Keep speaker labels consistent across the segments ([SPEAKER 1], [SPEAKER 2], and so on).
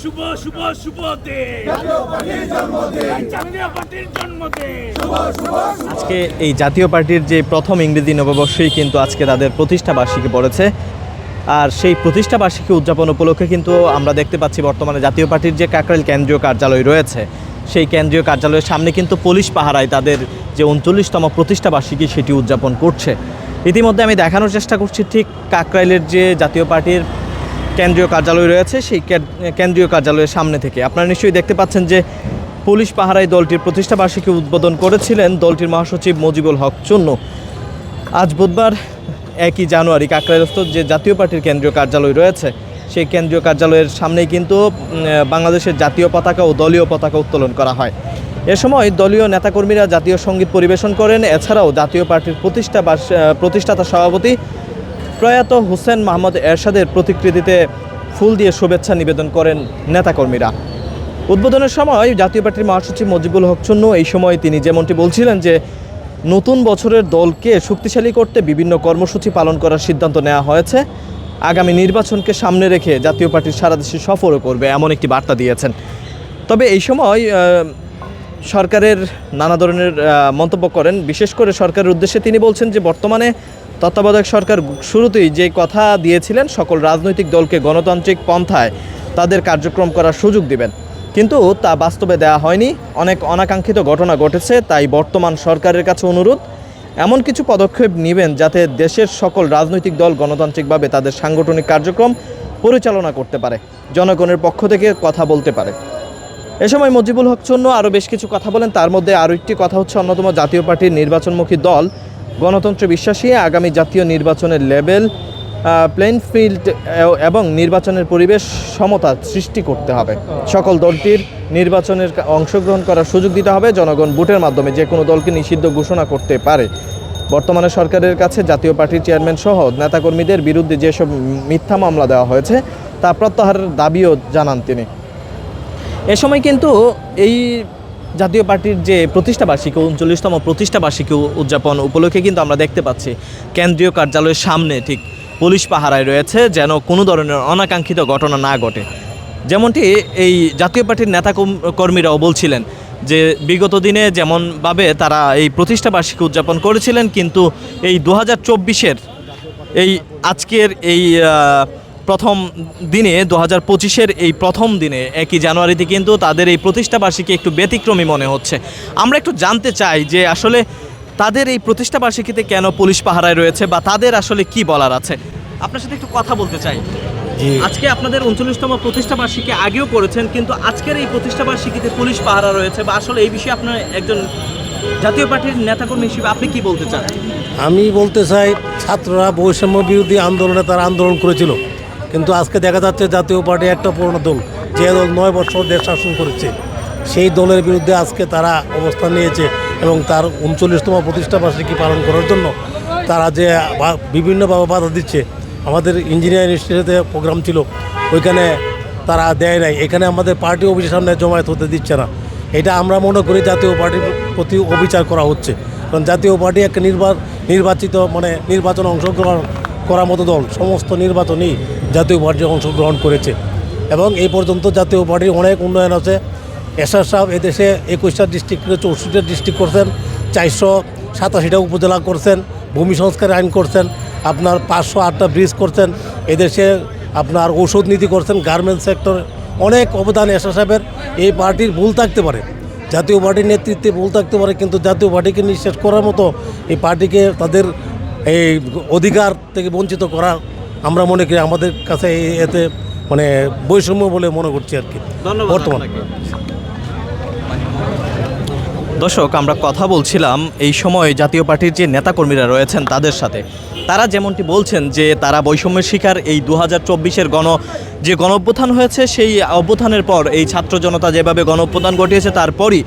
[SPEAKER 1] শুভ শুভ শুভ
[SPEAKER 2] আজকে এই জাতীয় পার্টির যে প্রথম ইংরেজি নববর্ষই কিন্তু আজকে তাদের প্রতিষ্ঠা বার্ষিকী পড়েছে। আর সেই প্রতিষ্ঠা বার্ষিকী উদযাপন উপলক্ষে কিন্তু আমরা দেখতে পাচ্ছি বর্তমানে জাতীয় পার্টির যে কাকরাইল কেন্দ্রীয় কার্যালয় রয়েছে, সেই কেন্দ্রীয় কার্যালয়ের সামনে কিন্তু পুলিশ পাহারায় তাদের যে উনচল্লিশতম প্রতিষ্ঠা বার্ষিকী সেটি উদযাপন করছে। ইতিমধ্যে আমি দেখানোর চেষ্টা করছি ঠিক কাকরাইলের যে জাতীয় পার্টির কেন্দ্রীয় কার্যালয় রয়েছে, সেই কেন্দ্রীয় কার্যালয়ের সামনে থেকে। আপনারা নিশ্চয়ই দেখতে পাচ্ছেন যে পুলিশ পাহারায় দলটির প্রতিষ্ঠা বার্ষিকী উদ্বোধন করেছিলেন দলটির মহাসচিব মজিবুল হক চুন্নু। আজ বুধবার একই জানুয়ারি কাকরাইলস্থ যে জাতীয় পার্টির কেন্দ্রীয় কার্যালয় রয়েছে, সেই কেন্দ্রীয় কার্যালয়ের সামনেই কিন্তু বাংলাদেশের জাতীয় পতাকা ও দলীয় পতাকা উত্তোলন করা হয়। এ সময় দলীয় নেতাকর্মীরা জাতীয় সংগীত পরিবেশন করেন। এছাড়াও জাতীয় পার্টির প্রতিষ্ঠা প্রতিষ্ঠাতা সভাপতি প্রয়াত হোসেন মাহমুদ এরশাদের প্রতিকৃতিতে ফুল দিয়ে শুভেচ্ছা নিবেদন করেন নেতাকর্মীরা। উদ্বোধনের সময় জাতীয় পার্টির মহাসচিব মজিবুল হক চুন্নু এই সময় তিনি যেমনটি বলছিলেন যে, নতুন বছরের দলকে শক্তিশালী করতে বিভিন্ন কর্মসূচি পালন করার সিদ্ধান্ত নেওয়া হয়েছে। আগামী নির্বাচনকে সামনে রেখে জাতীয় পার্টির সারা দেশে সফরও করবে এমন একটি বার্তা দিয়েছেন। তবে এই সময় সরকারের নানা ধরনের মন্তব্য করেন। বিশেষ করে সরকারের উদ্দেশ্যে তিনি বলছেন যে, বর্তমানে তত্ত্বাবধায়ক সরকার শুরুতেই যে কথা দিয়েছিলেন, সকল রাজনৈতিক দলকে গণতান্ত্রিক পন্থায় তাদের কার্যক্রম করার সুযোগ দিবেন। কিন্তু তা বাস্তবে দেওয়া হয়নি। অনেক অনাকাঙ্ক্ষিত ঘটনা ঘটেছে, তাই বর্তমান সরকারের কাছে অনুরোধ, এমন কিছু পদক্ষেপ নেবেন যাতে দেশের সকল রাজনৈতিক দল গণতান্ত্রিকভাবে তাদের সাংগঠনিক কার্যক্রম পরিচালনা করতে পারে। জনগণের পক্ষ থেকে কথা বলতে পারে। এ সময় মজিবুল হক চন্ন আরও বেশ কিছু কথা বলেন। তার মধ্যে আরও একটি কথা হচ্ছে অন্যতম জাতীয় পার্টির নির্বাচনমুখী দল গণতন্ত্রে বিশ্বাসী, আগামী জাতীয় নির্বাচনের লেভেল প্লেন ফিল্ড এবং নির্বাচনের পরিবেশ সমতা সৃষ্টি করতে হবে। সকল দলটির নির্বাচনের অংশগ্রহণ করার সুযোগ দিতে হবে। জনগণ ভোটের মাধ্যমে যে কোনো দলকে নিষিদ্ধ ঘোষণা করতে পারে। বর্তমানে সরকারের কাছে জাতীয় পার্টির চেয়ারম্যান সহ নেতাকর্মীদের বিরুদ্ধে যেসব মিথ্যা মামলা দেওয়া হয়েছে, তা প্রত্যাহারের দাবিও জানান তিনি। এ সময় কিন্তু এই জাতীয় পার্টির যে প্রতিষ্ঠা বার্ষিকী, উনচল্লিশতম প্রতিষ্ঠা বার্ষিকী উদযাপন উপলক্ষে কিন্তু আমরা দেখতে পাচ্ছি, কেন্দ্রীয় কার্যালয়ের সামনে ঠিক পুলিশ পাহারায় রয়েছে, যেন কোনো ধরনের অনাকাঙ্ক্ষিত ঘটনা না ঘটে। যেমনটি এই জাতীয় পার্টির নেতা কর্মীরাও বলছিলেন যে, বিগত দিনে যেমনভাবে তারা এই প্রতিষ্ঠা বার্ষিকী উদযাপন করেছিলেন, কিন্তু এই দু হাজার এই আজকের এই প্রথম দিনে দু হাজার পঁচিশের এই প্রথম দিনে একই জানুয়ারিতে কিন্তু তাদের এই প্রতিষ্ঠা বার্ষিকী একটু ব্যতিক্রমী মনে হচ্ছে। আমরা একটু জানতে চাই যে আসলে তাদের এই প্রতিষ্ঠা বার্ষিকীতে কেন পুলিশ পাহারায় রয়েছে বা তাদের আসলে কি বলার আছে? আপনার সাথে একটু কথা বলতে চাই। আজকে আপনাদের উনচল্লিশতম প্রতিষ্ঠা বার্ষিকী আগেও করেছেন কিন্তু আজকের এই প্রতিষ্ঠা বার্ষিকীতে পুলিশ পাহারা রয়েছে বা আসলে এই বিষয়ে আপনার একজন জাতীয় পার্টির নেতাকর্মী হিসেবে আপনি কি বলতে চান?
[SPEAKER 3] আমি বলতে চাই ছাত্ররা বৈষম্য বিরোধী আন্দোলনে তারা আন্দোলন করেছিল। কিন্তু আজকে দেখা যাচ্ছে জাতীয় পার্টি একটা পুরনো দল, যে দল নয় বছর দেশ শাসন করেছে। সেই দলের বিরুদ্ধে আজকে তারা অবস্থান নিয়েছে এবং তার উনচল্লিশতম প্রতিষ্ঠা বার্ষিকী পালন করার জন্য তারা যে বিভিন্নভাবে বাধা দিচ্ছে। আমাদের ইঞ্জিনিয়ারিং ইনস্টিটিউটে প্রোগ্রাম ছিল, ওইখানে তারা দেয় নাই। এখানে আমাদের পার্টি অফিসের সামনে জমায়েত হতে দিচ্ছে না। এটা আমরা মনে করি জাতীয় পার্টির প্রতি অবিচার করা হচ্ছে। কারণ জাতীয় পার্টি একটা নির্বা, নির্বাচিত মানে নির্বাচনে অংশগ্রহণ করার মতো দল, সমস্ত নির্বাচনেই জাতীয় পার্টি অংশগ্রহণ করেছে। এবং এই পর্যন্ত জাতীয় পার্টির অনেক উন্নয়ন আছে। এসআর সাহেব এদেশে একুশটা ডিস্ট্রিক্ট চৌষট্টিটা ডিস্ট্রিক্ট করছেন, চারশো সাতাশিটা উপজেলা করছেন, ভূমি সংস্কার আইন করছেন, আপনার পাঁচশো আটটা ব্রিজ করছেন, এদেশে আপনার ঔষধ নীতি করছেন গার্মেন্টস সেক্টর অনেক অবদান এসআর সাহেবের। এই পার্টির ভুল থাকতে পারে। জাতীয় পার্টির নেতৃত্বে ভুল থাকতে পারে, কিন্তু জাতীয় পার্টিকে নিঃশেষ করার মতো এই পার্টিকে তাদের এই অধিকার থেকে বঞ্চিত করা আমরা মনে করি আমাদের কাছে এতে মানে বৈষম্য বলে মনে করছি আর কি। বর্তমান।
[SPEAKER 2] দর্শক আমরা কথা বলছিলাম এই সময় জাতীয় পার্টির যে নেতাকর্মীরা রয়েছেন তাদের সাথে। তারা যেমনটি বলছেন যে তারা বৈষম্যের শিকার এই দু হাজার চব্বিশের গণ যে গণ অভ্যুত্থান হয়েছে সেই অভ্যুত্থানের পর এই ছাত্র জনতা যেভাবে গণ অভ্যুত্থান ঘটিয়েছে তারপরই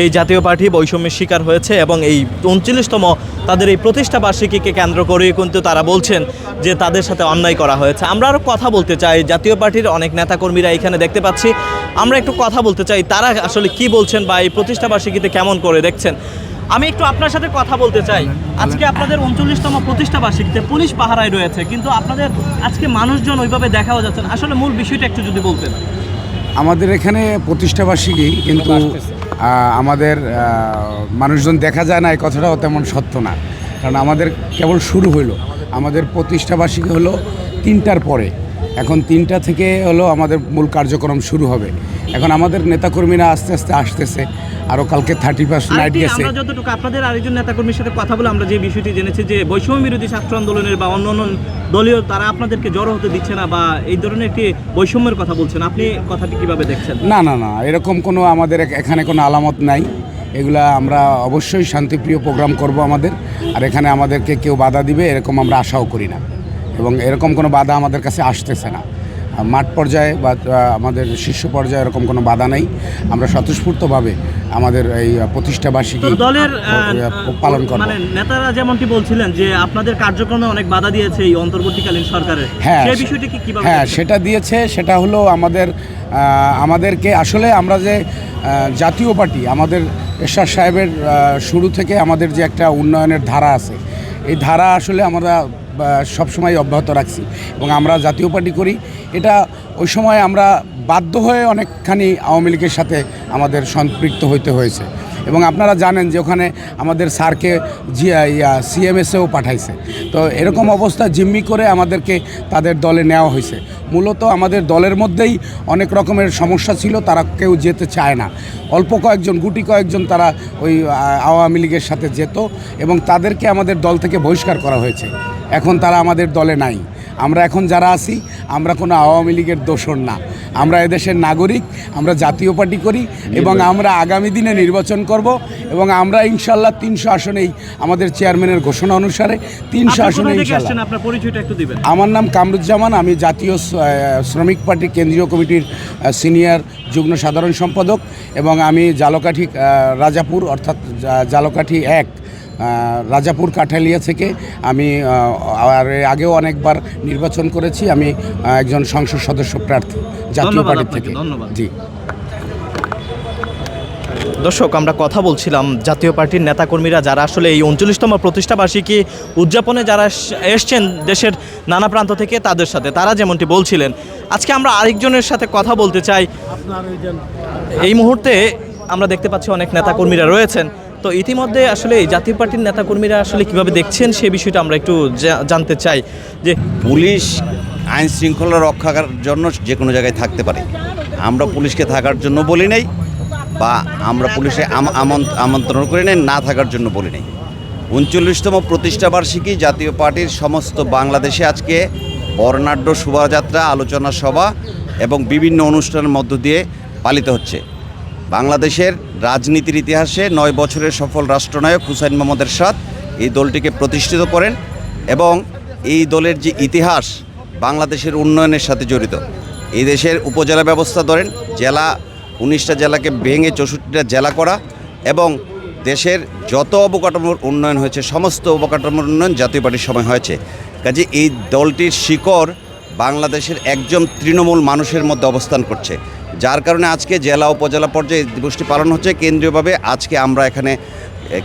[SPEAKER 2] এই জাতীয় পার্টি বৈষম্যের শিকার হয়েছে এবং এই উনচল্লিশতম তাদের এই প্রতিষ্ঠা বার্ষিকীকে কেন্দ্র করে কিন্তু তারা বলছেন যে তাদের সাথে অন্যায় করা হয়েছে। আমরা আরও কথা বলতে চাই জাতীয় পার্টির অনেক নেতাকর্মীরা এখানে দেখতে পাচ্ছি। আমরা একটু কথা বলতে চাই তারা আসলে কি বলছেন বা এই প্রতিষ্ঠা বার্ষিকীতে কেমন করে দেখছেন? আমি একটু আপনার সাথে কথা বলতে চাই। আজকে আপনাদের উনচল্লিশতম প্রতিষ্ঠা বার্ষিকীতে পুলিশ পাহারায় রয়েছে কিন্তু আপনাদের আজকে মানুষজন ওইভাবে দেখাও যাচ্ছে না। আসলে মূল বিষয়টা একটু যদি বলতেন।
[SPEAKER 4] আমাদের এখানে প্রতিষ্ঠাবার্ষিকী কিন্তু আহ, আমাদের মানুষজন দেখা যায় না, এই কথাটাও তেমন সত্য না। কারণ আমাদের কেবল শুরু হইল। আমাদের প্রতিষ্ঠাবার্ষিকী হলো তিনটার পরে। এখন তিনটা থেকে হলো আমাদের মূল কার্যক্রম শুরু হবে। এখন আমাদের নেতাকর্মীরা আস্তে আস্তে আসতেছে। আরও কালকে থার্টি ফার্স্ট নাইট গেছে।
[SPEAKER 2] আমরা যতটুকু আপনাদের আরেকজন নেতাকর্মীর সাথে কথা বলে আমরা যে বিষয়টি জেনেছি যে বৈষম্য বিরোধী ছাত্র আন্দোলনের বা অন্য অন্য দলীয় তারা আপনাদেরকে জড়ো হতে দিচ্ছে না বা এই ধরনের একটি বৈষম্যের কথা বলছেন আপনি কথাটি কীভাবে দেখছেন?
[SPEAKER 4] না না না এরকম কোনো আমাদের এখানে কোনো আলামত নাই। এগুলা আমরা অবশ্যই শান্তিপ্রিয় প্রোগ্রাম করব আমাদের আর এখানে আমাদেরকে কেউ বাধা দিবে এরকম আমরা আশাও করি না। এবং এরকম কোনো বাধা আমাদের কাছে আসতেছে না। মাঠ পর্যায়ে বা আমাদের শীর্ষ পর্যায়ে এরকম কোনো বাধা নেই। আমরা স্বতঃস্ফূর্তভাবে আমাদের এই প্রতিষ্ঠাবার্ষিকী
[SPEAKER 2] দলের
[SPEAKER 4] পালন করব।
[SPEAKER 2] মানে নেতারা যেমনটি বলছিলেন যে আপনাদের কার্যক্রমে অনেক বাধা দিয়েছে এই অন্তর্বর্তীকালীন সরকারের।
[SPEAKER 4] হ্যাঁ
[SPEAKER 2] সেই বিষয়টি কি কীভাবে
[SPEAKER 4] হ্যাঁ সেটা দিয়েছে সেটা হলো আমাদের আমাদেরকে আসলে আমরা যে জাতীয় পার্টি আমাদের এরশাদ সাহেবের শুরু থেকে আমাদের যে একটা উন্নয়নের ধারা আছে এই ধারা আসলে আমরা সবসময় অব্যাহত রাখছি এবং আমরা জাতীয় পার্টি করি। এটা ওই সময় আমরা বাধ্য হয়ে অনেকখানি আওয়ামী লীগের সাথে আমাদের সম্পৃক্ত হইতে হয়েছে। এবং আপনারা জানেন যে ওখানে আমাদের স্যারকে সিএমএসেও পাঠাইছে। তো এরকম অবস্থা জিম্মি করে আমাদেরকে তাদের দলে নেওয়া হয়েছে। মূলত আমাদের দলের মধ্যেই অনেক রকমের সমস্যা ছিল, তারা কেউ যেতে চায় না। অল্প কয়েকজন, গুটি কয়েকজন তারা ওই আওয়ামী লীগের সাথে যেত এবং তাদেরকে আমাদের দল থেকে বহিষ্কার করা হয়েছে। এখন তারা আমাদের দলে নাই। আমরা এখন যারা আছি আমরা কোনো আওয়ামী লীগের দোষর না। আমরা এদেশের নাগরিক আমরা জাতীয় পার্টি করি এবং আমরা আগামী দিনে নির্বাচন করব এবং আমরা ইনশাল্লাহ তিনশো আসনেই আমাদের চেয়ারম্যানের ঘোষণা অনুসারে তিনশো আসনে আমার নাম কামরুজ্জামান আমি জাতীয় শ্রমিক পার্টির কেন্দ্রীয় কমিটির সিনিয়র যুগ্ম সাধারণ সম্পাদক এবং আমি জালকাঠি রাজাপুর অর্থাৎ জালকাঠি এক রাজাপুর কাঠালিয়া থেকে আমি আর আগেও অনেকবার নির্বাচন করেছি। আমি একজন সংসদ সদস্য প্রার্থী জাতীয় পার্টি থেকে।
[SPEAKER 2] ধন্যবাদ।
[SPEAKER 4] জি।
[SPEAKER 2] দর্শক আমরা কথা বলছিলাম জাতীয় পার্টির নেতাকর্মীরা যারা আসলে এই উনচল্লিশতম প্রতিষ্ঠাবার্ষিকী উদযাপনে যারা এসছেন দেশের নানা প্রান্ত থেকে তাদের সাথে তারা যেমনটি বলছিলেন। আজকে আমরা আরেকজনের সাথে কথা বলতে চাই। এই মুহূর্তে আমরা দেখতে পাচ্ছি অনেক নেতাকর্মীরা রয়েছেন। তো ইতিমধ্যে আসলে জাতীয় পার্টির নেতাকর্মীরা আসলে কীভাবে দেখছেন সে বিষয়টা আমরা একটু জানতে চাই যে
[SPEAKER 5] পুলিশ আইন শৃঙ্খলা রক্ষার জন্য যে কোনো জায়গায় থাকতে পারে। আমরা পুলিশকে থাকার জন্য বলি নাই বা আমরা পুলিশে আমন্ত্রণ করি নাই, না থাকার জন্য বলি নাই। উনচল্লিশতম প্রতিষ্ঠাবার্ষিকী জাতীয় পার্টির সমস্ত বাংলাদেশে আজকে বর্ণাঢ্য শোভাযাত্রা, আলোচনা সভা এবং বিভিন্ন অনুষ্ঠানের মধ্য দিয়ে পালিত হচ্ছে। বাংলাদেশের রাজনীতির ইতিহাসে নয় বছরের সফল রাষ্ট্রনায়ক হুসাইন মোহাম্মদ এরশাদ এই দলটিকে প্রতিষ্ঠিত করেন এবং এই দলের যে ইতিহাস বাংলাদেশের উন্নয়নের সাথে জড়িত। এই দেশের উপজেলা ব্যবস্থা ধরেন, জেলা, উনিশটা জেলাকে ভেঙে চৌষট্টিটা জেলা করা এবং দেশের যত অবকাঠামোর উন্নয়ন হয়েছে, সমস্ত অবকাঠামোর উন্নয়ন জাতীয় পার্টির সময় হয়েছে। কাজে এই দলটির শিকড় বাংলাদেশের একজন তৃণমূল মানুষের মধ্যে অবস্থান করছে। যার কারণে আজকে জেলা উপজেলা পর্যায়ে দিবসটি পালন হচ্ছে। কেন্দ্রীয়ভাবে আজকে আমরা এখানে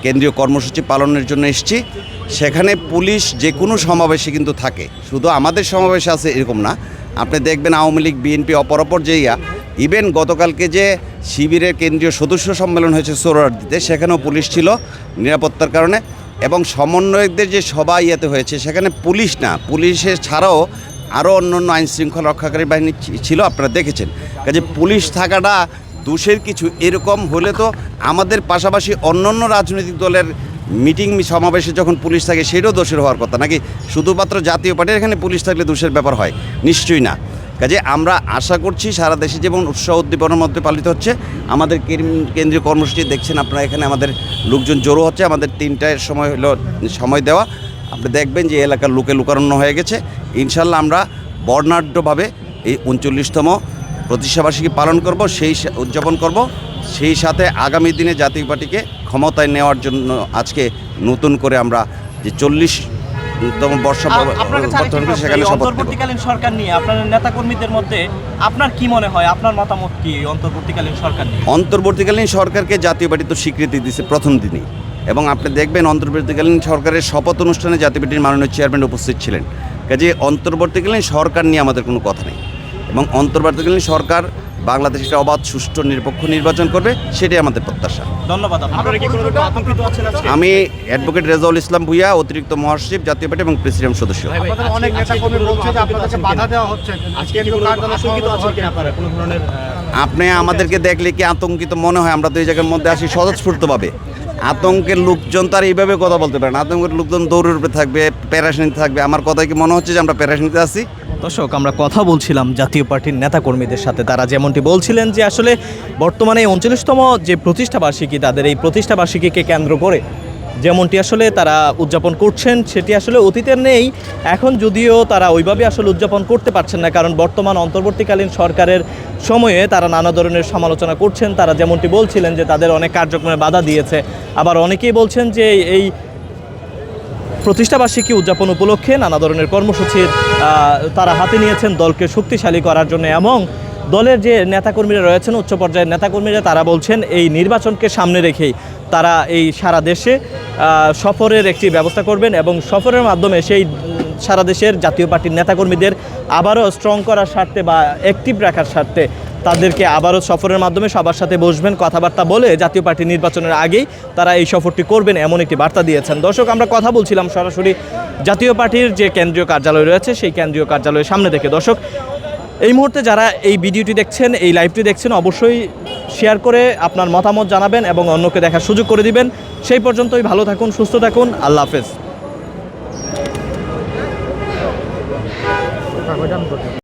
[SPEAKER 5] কেন্দ্রীয় কর্মসূচি পালনের জন্য এসেছি। সেখানে পুলিশ যে কোনো সমাবেশে কিন্তু থাকে। শুধু আমাদের সমাবেশে আছে এরকম না। আপনি দেখবেন আওয়ামী লীগ, বিএনপি অপরাপর যেইয়া, ইভেন গতকালকে যে শিবিরের কেন্দ্রীয় সদস্য সম্মেলন হয়েছে সোহরাওয়ার্দীতে, সেখানেও পুলিশ ছিল নিরাপত্তার কারণে। এবং সমন্বয়কদের যে সভা ইয়েতে হয়েছে, সেখানে পুলিশ না, পুলিশের ছাড়াও আরও অন্য অন্য আইন শৃঙ্খলা রক্ষাকারী বাহিনী ছিল, আপনারা দেখেছেন। কাজে পুলিশ থাকাটা দোষের কিছু। এরকম হলে তো আমাদের পাশাপাশি অন্য অন্য রাজনৈতিক দলের মিটিং সমাবেশে যখন পুলিশ থাকে, সেটাও দোষের হওয়ার কথা। নাকি শুধুমাত্র জাতীয় পার্টির এখানে পুলিশ থাকলে দোষের ব্যাপার হয়? নিশ্চয়ই না। কাজে আমরা আশা করছি সারা দেশে যেমন উৎসাহ উদ্দীপনার মধ্যে পালিত হচ্ছে, আমাদের কেন- কেন্দ্রীয় কর্মসূচি দেখছেন আপনারা এখানে আমাদের লোকজন জড়ো হচ্ছে। আমাদের তিনটায় সময় হলো, সময় দেওয়া। আপনি দেখবেন যে এলাকার লোকে লুকারণ্য হয়ে গেছে। ইনশাল্লাহ আমরা বর্ণাঢ্যভাবে এই উনচল্লিশতম প্রতিষ্ঠাবার্ষিকী পালন করব সেই উদযাপন করব। সেই সাথে আগামী দিনে জাতীয় পার্টিকে ক্ষমতায় নেওয়ার জন্য আজকে নতুন করে আমরা যে চল্লিশ তম বর্ষ সেখানে।
[SPEAKER 2] অন্তর্বর্তীকালীন সরকার নিয়ে আপনার নেতাকর্মীদের মধ্যে আপনার কি মনে হয়? আপনার মতামত কি অন্তর্বর্তীকালীন সরকার নিয়ে?
[SPEAKER 5] অন্তর্বর্তীকালীন সরকারকে জাতীয় পার্টি তো স্বীকৃতি দিছে প্রথম দিনই। এবং আপনি দেখবেন অন্তর্বর্তীকালীন সরকারের শপথ অনুষ্ঠানে জাতীয় পার্টির মাননীয় চেয়ারম্যান উপস্থিত ছিলেন। কাজে অন্তর্বর্তীকালীন সরকার নিয়ে আমাদের কোনো কথা নেই। এবং অন্তর্বর্তীকালীন সরকার বাংলাদেশ একটা অবাধ সুষ্ঠু নিরপেক্ষ নির্বাচন করবে সেটাই আমাদের প্রত্যাশা।
[SPEAKER 2] ধন্যবাদ আপনারা কি কোনো রকম আতঙ্কিত আছেন আজকে?
[SPEAKER 5] আমি অ্যাডভোকেট রেজাউল ইসলাম ভুইয়া অতিরিক্ত মহাসচিব জাতীয় পার্টি এবং প্রেসিডেন্ট সদস্য।
[SPEAKER 6] আপনাদের অনেক নেতা কর্মী বলছে যে আপনাদেরকে বাধা দেওয়া হচ্ছে।
[SPEAKER 2] আজকে কি কোনো রকম আতঙ্কিত আছেন কিনা আপনারা? কোনো ধরনের আহ,
[SPEAKER 5] আপনি আমাদেরকে দেখলে কি আতঙ্কিত মনে হয়? আমরা তো এই জায়গার মধ্যে আসি স্বতঃস্ফূর্তভাবে। আতঙ্কের লোকজন তো আর এইভাবে কথা বলতে পারে না। আতঙ্কের লোকজন উপরে থাকবে প্যারাশানিতে থাকবে। আমার কথায় কি মনে হচ্ছে যে আমরা প্যারাশানিতে আছি?
[SPEAKER 2] দর্শক, আমরা কথা বলছিলাম জাতীয় পার্টির নেতাকর্মীদের সাথে। তারা যেমনটি বলছিলেন যে আসলে বর্তমানে এই অঞ্চলিশতম যে প্রতিষ্ঠাবার্ষিকী, তাদের এই প্রতিষ্ঠাবার্ষিকীকে কেন্দ্র করে যেমনটি আসলে তারা উদযাপন করছেন, সেটি আসলে অতীতের নেই। এখন যদিও তারা ওইভাবে আসলে উদযাপন করতে পারছেন না, কারণ বর্তমান অন্তর্বর্তীকালীন সরকারের সময়ে তারা নানা ধরনের সমালোচনা করছেন। তারা যেমনটি বলছিলেন যে তাদের অনেক কার্যক্রমে বাধা দিয়েছে। আবার অনেকেই বলছেন যে এই প্রতিষ্ঠাবার্ষিকী উদযাপন উপলক্ষে নানা ধরনের কর্মসূচির তারা হাতে নিয়েছেন দলকে শক্তিশালী করার জন্য এবং দলের যে নেতাকর্মীরা রয়েছেন, উচ্চ পর্যায়ের নেতাকর্মীরা, তারা বলছেন এই নির্বাচনকে সামনে রেখেই। তারা এই সারা দেশে সফরের একটি ব্যবস্থা করবেন এবং সফরের মাধ্যমে সেই সারা দেশের জাতীয় পার্টির নেতাকর্মীদের আবারও স্ট্রং করার স্বার্থে বা অ্যাক্টিভ রাখার স্বার্থে তাদেরকে আবারও সফরের মাধ্যমে সবার সাথে বসবেন, কথাবার্তা বলে জাতীয় পার্টি নির্বাচনের আগেই তারা এই সফরটি করবেন এমন একটি বার্তা দিয়েছেন। দর্শক, আমরা কথা বলছিলাম সরাসরি জাতীয় পার্টির যে কেন্দ্রীয় কার্যালয় রয়েছে, সেই কেন্দ্রীয় কার্যালয়ের সামনে থেকে। দর্শক এই মুহূর্তে যারা এই ভিডিওটি দেখছেন, এই লাইভটি দেখছেন, অবশ্যই শেয়ার করে আপনার মতামত জানাবেন এবং অন্যকে দেখার সুযোগ করে দিবেন। সেই পর্যন্তই ভালো থাকুন, সুস্থ থাকুন, আল্লাহ হাফেজ।